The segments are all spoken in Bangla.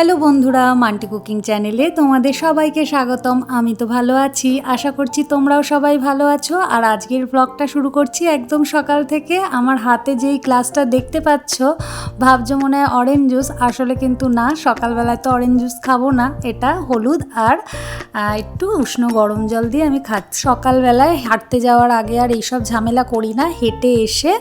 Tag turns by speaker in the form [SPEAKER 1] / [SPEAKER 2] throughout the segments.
[SPEAKER 1] হ্যালো বন্ধুরা, মান্টি কুকিং চ্যানেলে তোমাদের সবাইকে স্বাগতম। আমি তো ভালো আছি। আশা করছি তোমরাও সবাই ভালো আছো। আর আজকের ব্লগটা শুরু করছি একদম সকাল থেকে। আমার হাতে যেই ক্লাসটা দেখতে পাচ্ছ, ভাবছ মনে হয় অরেঞ্জ জুস আসলে কিন্তু না, সকালবেলায় তো অরেঞ্জ জুস খাব না। এটা হলুদ আর একটু উষ্ণ গরম জল দিয়ে আমি খাচ্ছি। সকালবেলায় হাঁটতে যাওয়ার আগে আর এইসব ঝামেলা করি না। হেঁটে এসে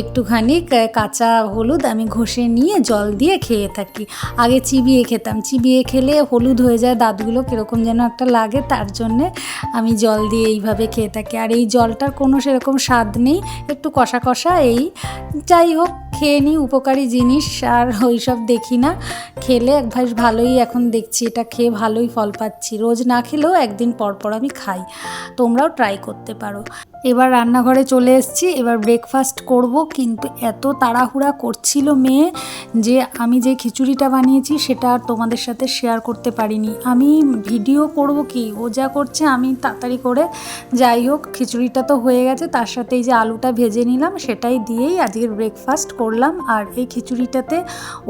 [SPEAKER 1] একটুখানি কাঁচা হলুদ আমি ঘষে নিয়ে জল দিয়ে খেয়ে থাকি। আগে চিবিয়ে খেতাম। চিবিয়ে খেলে হলুদ হয়ে যায় দাঁতগুলো কীরকম যেন একটা লাগে, তার জন্যে আমি জল দিয়ে এইভাবে খেয়ে থাকি। আর এই জলটার কোনো সেরকম স্বাদ নেই, একটু কষা কষা এই। যাই হোক, খেয়ে নিই, উপকারী জিনিস আর ওই সব দেখি না। খেলে একভাস ভালোই এখন দেখছি, এটা খেয়ে ভালোই ফল পাচ্ছি। রোজ না খেলেও একদিন পর পর আমি খাই। তোমরাও ট্রাই করতে পারো। এবার রান্নাঘরে চলে এসেছি। এবার ব্রেকফাস্ট করব। কিন্তু এত তাড়াহুড়া করছিল মেয়ে যে আমি যে খিচুড়িটা বানিয়েছি সেটা আর তোমাদের সাথে শেয়ার করতে পারিনি। আমি ভিডিও করব কি? ও যা করছে আমি তাড়াতাড়ি করে যাই হোক, খিচুড়িটা তো হয়ে গেছে। তার সাথে এই যে আলুটা ভেজে নিলাম, সেটাই দিয়েই আজকের ব্রেকফাস্ট করলাম। আর এই খিচুড়িটাতে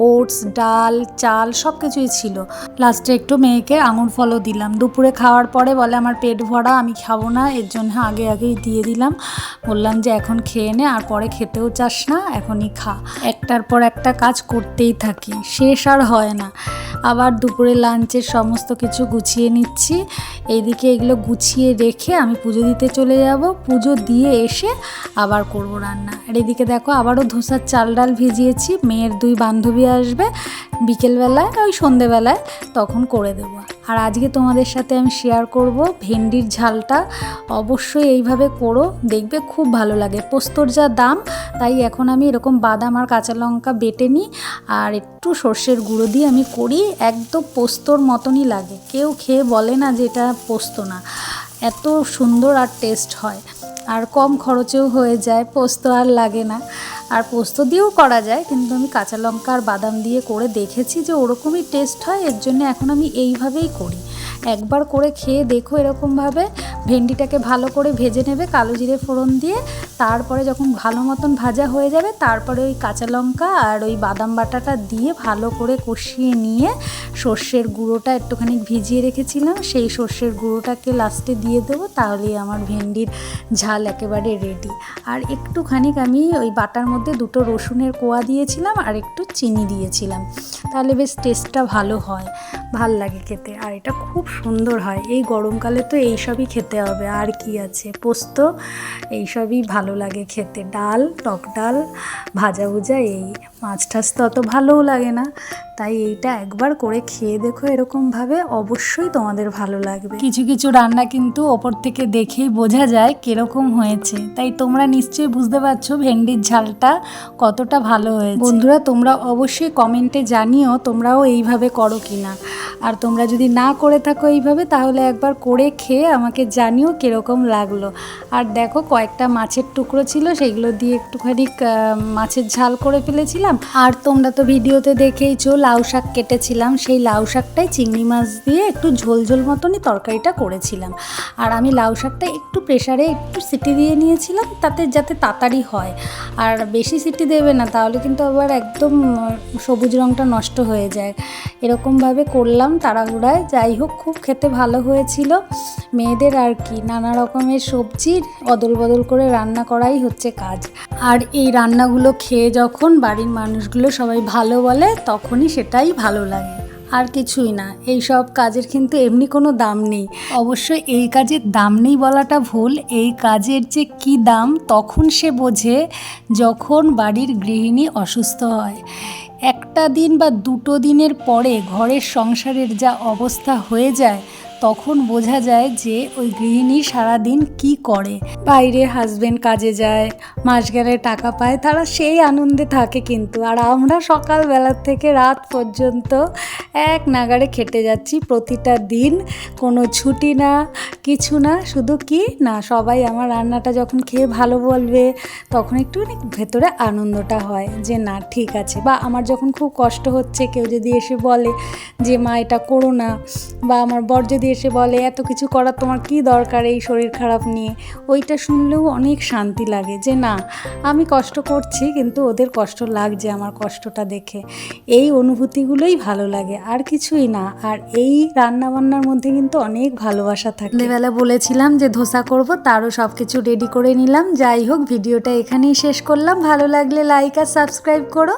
[SPEAKER 1] ওটস ডাল, চাল সব কিছুই ছিল লাস্টে একটু মেয়েকে আঙুর ফলও দিলাম। দুপুরে খাওয়ার পরে বলে, আমার পেট ভরা, আমি খাব না। এর জন্য আগে আগেই দিয়ে দিলাম। বললাম যে এখন খেয়ে নে, আর পরে খেতেও চাস না, এখনই খা। একটার পর একটা কাজ করতেই থাকি, শেষ আর হয় না। আবার দুপুরে লাঞ্চের সমস্ত কিছু গুছিয়ে নিচ্ছি। এইদিকে এগুলো গুছিয়ে রেখে আমি পুজো দিতে চলে যাব। পুজো দিয়ে এসে আবার করব রান্না। আর এদিকে দেখো আবারও ধোসার চাল ডাল ভিজিয়েছি, মেয়ের দুই বান্ধবী আসবে। বিকেলবেলায় ওই সন্ধেবেলায়, তখন করে দেবো। আর আজকে তোমাদের সাথে আমি শেয়ার করব ভেন্ডির ঝালটা। অবশ্যই এইভাবে করো, দেখবে খুব ভালো লাগে। পোস্তর যা দাম, তাই এখন আমি এরকম বাদাম আর কাঁচা লঙ্কা বেটে নিই, আর একটু সর্ষের গুঁড়ো দিয়ে আমি করি, একদম পোস্তর মতনই লাগে। কেউ খেয়ে বলে না যে এটা পোস্ত না। এত সুন্দর আর টেস্ট হয়। আর কম খরচেও হয়ে যায়, পোস্ত আর লাগে না। আর পোস্ত দিয়েও করা যায়, কিন্তু আমি কাঁচা লঙ্কা আর বাদাম দিয়ে করে দেখেছি যে ওরকমই টেস্ট হয়, এর জন্য এখন আমি এইভাবেই করি। একবার করে খেয়ে দেখো এরকমভাবে। ভেন্ডিটাকে ভালো করে ভেজে নেবে কালো জিরে ফোড়ন দিয়ে। তারপরে যখন ভালো মতন ভাজা হয়ে যাবে, তারপরে ওই কাঁচা লঙ্কা আর ওই বাদাম বাটাটা দিয়ে ভালো করে কষিয়ে নিয়ে সর্ষের গুঁড়োটা একটুখানি ভিজিয়ে রেখেছিলাম। সেই সর্ষের গুঁড়োটাকে লাস্টে দিয়ে দেবো, তাহলেই আমার ভেন্ডির ঝাল একেবারে রেডি আর একটুখানি আমি ওই বাটার মধ্যে দুটো রসুনের কোয়া দিয়েছিলাম আর একটু চিনি দিয়েছিলাম। তাহলে বেশ টেস্টটা ভালো হয়। ভালো লাগে খেতে। আর এটা খুব সুন্দর হয়। এই গরমকালে তো এই সবই খেতে হবে। আর কি আছে? পোস্ত এই সবই ভালো লাগে খেতে। ডাল, টক ডাল, ভাজা ভুজা, এই মাছ টাছ তো অত ভালোও লাগে না। তাই এইটা একবার করে খেয়ে দেখো এরকমভাবে অবশ্যই তোমাদের ভালো লাগবে। কিছু কিছু রান্না কিন্তু ওপর থেকে দেখেই বোঝা যায় কীরকম হয়েছে। তাই তোমরা নিশ্চয়ই বুঝতে পারছ ভেন্ডির ঝালটা কতটা ভালো হয়েছে। বন্ধুরা তোমরা অবশ্যই কমেন্টে জানিও তোমরাও এইভাবে করো কিনা। আর তোমরা যদি না করে থাকো এইভাবে তাহলে একবার করে খেয়ে আমাকে জানিও কীরকম লাগল। আর দেখো কয়েকটা মাছের টুকরো ছিল সেগুলো দিয়ে একটুখানি মাছের ঝাল করে ফেলেছিলাম। আর তোমরা তো ভিডিওতে দেখেইছো লাউ শাক কেটেছিলাম, সেই লাউ শাকটাই চিংড়ি মাছ দিয়ে একটু ঝোল ঝোল মতনই তরকারিটা করেছিলাম। আর আমি লাউ শাকটা একটু প্রেশারে একটু সিটি দিয়ে নিয়েছিলাম, তাতে যাতে তাড়াতাড়ি হয়। আর বেশি সিটি দেবে না, তাহলে কিন্তু আবার একদম সবুজ রঙটা নষ্ট হয়ে যায়। এরকমভাবে করলাম তাড়াহুড়ায়, যাই হোক, খুব খেতে ভালো হয়েছিল। মেয়েদের আর কি, নানা রকমের সবজির অদল বদল করে রান্না করাই হচ্ছে কাজ। আর এই রান্নাগুলো খেয়ে যখন বাড়ির মানুষগুলো সবাই ভালো বলে, তখনই সেটাই ভালো লাগে। আর কিছুই না, এই সব কাজের কিন্তু এমনি কোনো দাম নেই। অবশ্য এই কাজের দাম নেই বলাটা ভুল, এই কাজের যে কি দাম তখন সে বোঝে যখন বাড়ির গৃহিণী অসুস্থ হয়। একটা দিন বা দুটো দিনের পরে ঘরের সংসারের যা অবস্থা হয়ে যায় তখন বোঝা যায় যে ওই গৃহিণী সারাদিন কি করে। বাইরে হাজবেন্ড কাজে যায়, মাস গেলে টাকা পায়, তারা সেই আনন্দে থাকে কিন্তু। আর আমরা সকালবেলা থেকে রাত পর্যন্ত এক নাগারে খেটে যাচ্ছি প্রতিটা দিন। কোনো ছুটি না, কিছু না, শুধু কি? না, সবাই আমার রান্নাটা যখন খেয়ে ভালো বলবে, তখন একটু ভেতরে আনন্দটা হয় যে, না, ঠিক আছে। বা আমার যখন খুব কষ্ট হচ্ছে, কেউ যদি এসে বলে যে, মা, এটা করো না। বা আমার বর যদি এসে বলে, এত কিছু করার তোমার কি দরকার এই শরীর খারাপ নিয়ে? ওইটা শুনলেও অনেক শান্তি লাগে যে, না, আমি কষ্ট করছি, কিন্তু ওদের কষ্ট লাগছে আমার কষ্টটা দেখে। এই অনুভূতিগুলোই ভালো লাগে, আর কিছুই না। আর এই রান্না বান্নার মধ্যে কিন্তু অনেক ভালোবাসা থাকে। সন্ধ্যেবেলা বলেছিলাম যে, ধোসা করব, তারও সব কিছু রেডি করে নিলাম। যাই হোক, ভিডিওটা এখানেই শেষ করলাম। ভালো লাগলে লাইক আর সাবস্ক্রাইব করো।